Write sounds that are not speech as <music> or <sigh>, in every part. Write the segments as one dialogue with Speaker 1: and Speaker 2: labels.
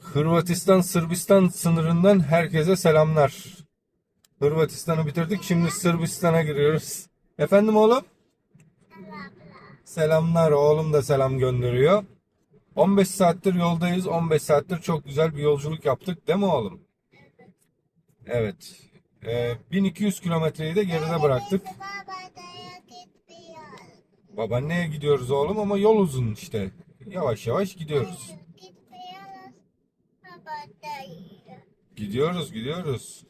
Speaker 1: Hırvatistan Sırbistan sınırından herkese selamlar. Hırvatistan'ı bitirdik. Şimdi Sırbistan'a giriyoruz. Efendim oğlum? Selamlar. Oğlum da selam gönderiyor. 15 saattir yoldayız. 15 saattir çok güzel bir yolculuk yaptık. Değil mi oğlum? Evet. Ee, 1200 kilometreyi de geride bıraktık. Babaanneye gidiyoruz oğlum ama yol uzun işte. Yavaş yavaş gidiyoruz. Gidiyoruz, gidiyoruz.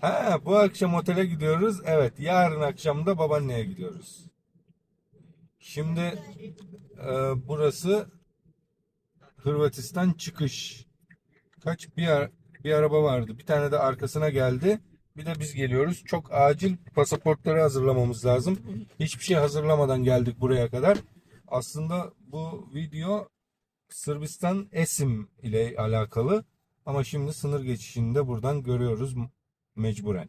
Speaker 1: Ha, bu akşam otele gidiyoruz. Evet, yarın akşam da babaanneye gidiyoruz. Şimdi e, burası Hırvatistan çıkış. Kaç bir ara- bir araba vardı. Bir tane de arkasına geldi. Bir de biz geliyoruz. Çok acil pasaportları hazırlamamız lazım. Hiçbir şey hazırlamadan geldik buraya kadar. Aslında bu video Sırbistan Esim ile alakalı. Ama şimdi sınır geçişinde buradan görüyoruz mecburen.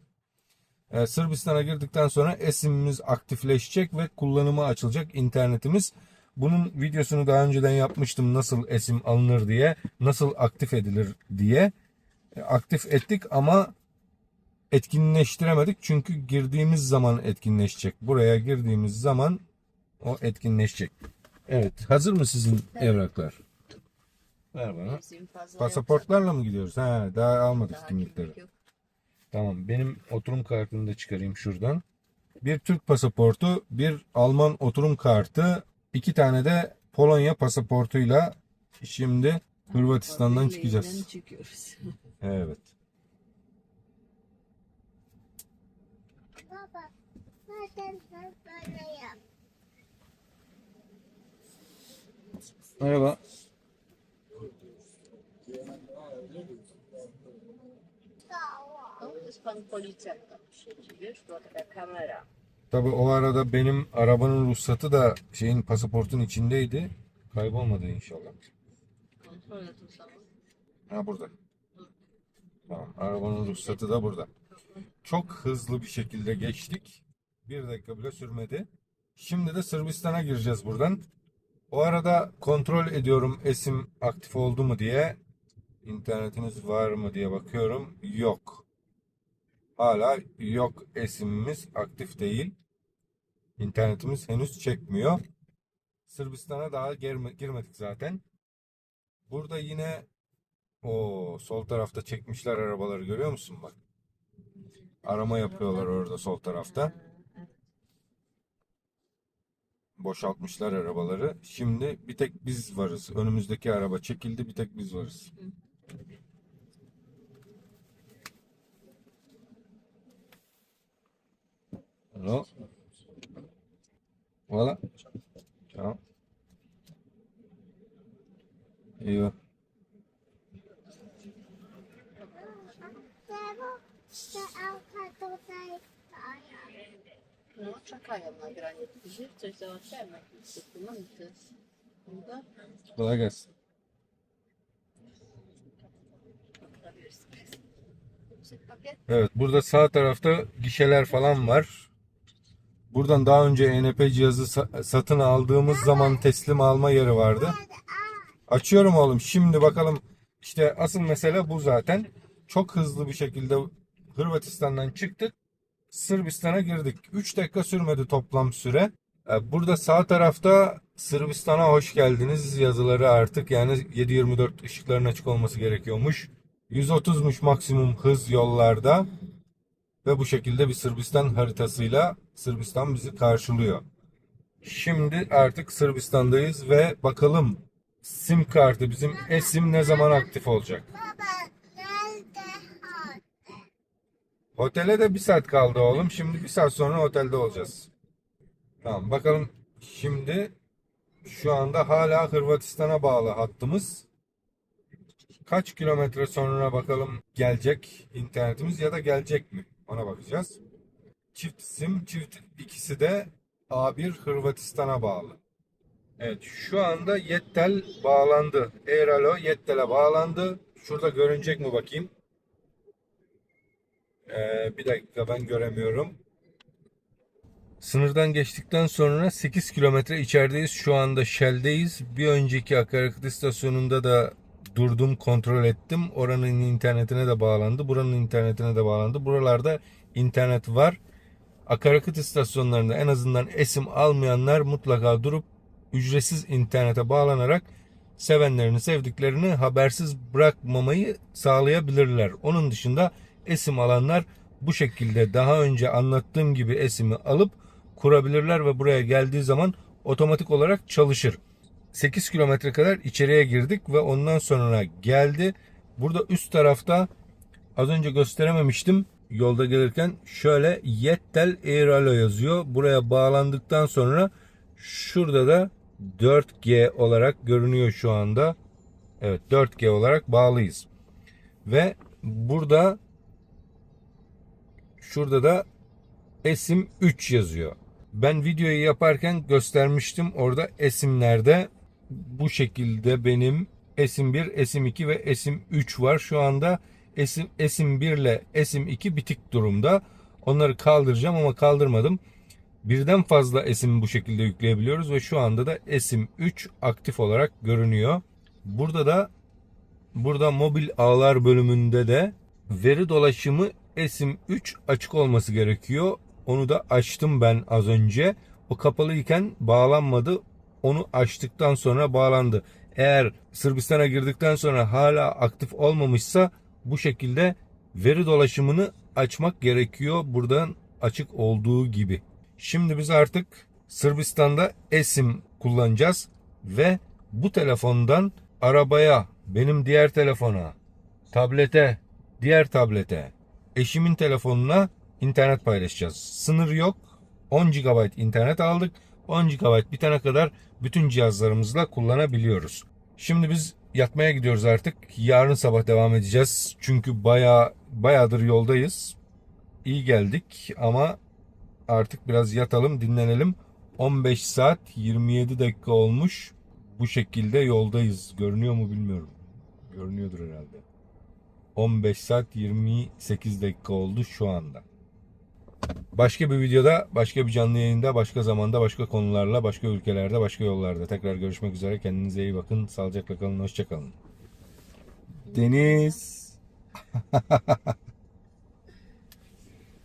Speaker 1: Ee, Sırbistan'a girdikten sonra esimimiz aktifleşecek ve kullanıma açılacak internetimiz. Bunun videosunu daha önceden yapmıştım nasıl esim alınır diye, nasıl aktif edilir diye. E, aktif ettik ama etkinleştiremedik çünkü girdiğimiz zaman etkinleşecek. Buraya girdiğimiz zaman o etkinleşecek. Evet, hazır mı sizin evraklar? Ver bana. Pasaportlarla mı gidiyoruz? Ha, daha almadık
Speaker 2: Daha
Speaker 1: kimlikleri.
Speaker 2: kimlik.
Speaker 1: Tamam, benim oturum kartını da çıkarayım şuradan. Bir Türk pasaportu, bir Alman oturum kartı, iki tane de Polonya pasaportuyla şimdi Hırvatistan'dan çıkacağız. Evet.
Speaker 2: Siedzi, wiesz, była taka kamera.
Speaker 1: Tabii o arada benim arabanın ruhsatı da şeyin pasaportun içindeydi. Kaybolmadı inşallah.
Speaker 2: Tu samą.
Speaker 1: Ha burada. Tamam. Arabanın ruhsatı da burada. Çok hızlı bir şekilde geçtik. Bir dakika bile sürmedi. Şimdi de Sırbistan'a gireceğiz buradan. O arada kontrol ediyorum esim aktif oldu mu diye. İnternetiniz var mı diye bakıyorum. Yok. Hala yok esimimiz aktif değil. İnternetimiz henüz çekmiyor. Sırbistan'a daha girme- girmedik zaten. Burada yine o sol tarafta çekmişler arabaları görüyor musun bak. Arama yapıyorlar orada sol tarafta. Boşaltmışlar arabaları. Şimdi bir tek biz varız. Önümüzdeki araba çekildi, bir tek biz varız. No. Voilà.
Speaker 3: Auta tutaj stoją.
Speaker 2: No, czekają na granicy. Gdzie coś załatwiamy, jakieś dokumenty. Prawda?
Speaker 1: Gelsin.
Speaker 2: Pakiet?
Speaker 1: Evet, burada sağ tarafta gişeler falan var. Buradan daha önce ENP cihazı sa- satın aldığımız zaman teslim alma yeri vardı. Açıyorum oğlum. Şimdi bakalım. İşte asıl mesele bu zaten. Çok hızlı bir şekilde Hırvatistan'dan çıktık. Sırbistan'a girdik. 3 dakika sürmedi toplam süre. Ee, Burada sağ tarafta Sırbistan'a hoş geldiniz yazıları artık yani 7.24 ışıkların açık olması gerekiyormuş. 130'muş maksimum hız yollarda. Ve bu şekilde bir Sırbistan haritasıyla Sırbistan bizi karşılıyor. Şimdi artık Sırbistan'dayız ve bakalım sim kartı bizim esim ne zaman aktif olacak? Otele de bir saat kaldı oğlum. Şimdi bir saat sonra otelde olacağız. Tamam bakalım şimdi şu anda hala Hırvatistan'a bağlı hattımız. Kaç kilometre sonra bakalım gelecek internetimiz ya da gelecek mi? Ona bakacağız. Çift sim, çift ikisi de A1 Hırvatistan'a bağlı. Evet şu anda Yettel bağlandı. Eiralo Yettel'e bağlandı. Şurada görünecek mi bakayım? Ee, bir dakika ben göremiyorum. Sınırdan geçtikten sonra 8 kilometre içerideyiz. Şu anda Shell'deyiz. Bir önceki akaryakıt istasyonunda da durdum, kontrol ettim. Oranın internetine de bağlandı. Buranın internetine de bağlandı. Buralarda internet var. Akaryakıt istasyonlarında en azından esim almayanlar mutlaka durup ücretsiz internete bağlanarak sevenlerini, sevdiklerini habersiz bırakmamayı sağlayabilirler. Onun dışında esim alanlar bu şekilde daha önce anlattığım gibi esimi alıp kurabilirler ve buraya geldiği zaman otomatik olarak çalışır. 8 kilometre kadar içeriye girdik ve ondan sonra geldi. Burada üst tarafta az önce gösterememiştim. Yolda gelirken şöyle Yettel Eiralo yazıyor. Buraya bağlandıktan sonra şurada da 4G olarak görünüyor şu anda. Evet 4G olarak bağlıyız. Ve burada şurada da esim 3 yazıyor. Ben videoyu yaparken göstermiştim. Orada esimlerde bu şekilde benim esim 1, esim 2 ve esim 3 var. Şu anda esim, esim 1 ile esim 2 bitik durumda. Onları kaldıracağım ama kaldırmadım. Birden fazla esim bu şekilde yükleyebiliyoruz ve şu anda da esim 3 aktif olarak görünüyor. Burada da burada mobil ağlar bölümünde de veri dolaşımı esim 3 açık olması gerekiyor. Onu da açtım ben az önce. O kapalıyken bağlanmadı. Onu açtıktan sonra bağlandı. Eğer Sırbistan'a girdikten sonra hala aktif olmamışsa bu şekilde veri dolaşımını açmak gerekiyor. Buradan açık olduğu gibi. Şimdi biz artık Sırbistan'da esim kullanacağız ve bu telefondan arabaya, benim diğer telefona, tablete, diğer tablete, eşimin telefonuna internet paylaşacağız. Sınır yok. 10 GB internet aldık. 10 GB bitene kadar bütün cihazlarımızla kullanabiliyoruz. Şimdi biz yatmaya gidiyoruz artık. Yarın sabah devam edeceğiz. Çünkü baya bayağıdır yoldayız. İyi geldik ama artık biraz yatalım, dinlenelim. 15 saat 27 dakika olmuş. Bu şekilde yoldayız. Görünüyor mu bilmiyorum. Görünüyordur herhalde. 15 saat 28 dakika oldu şu anda. Başka bir videoda, başka bir canlı yayında, başka zamanda, başka konularla, başka ülkelerde, başka yollarda tekrar görüşmek üzere. Kendinize iyi bakın. Sağlıcakla kalın. Hoşçakalın. Deniz. <laughs>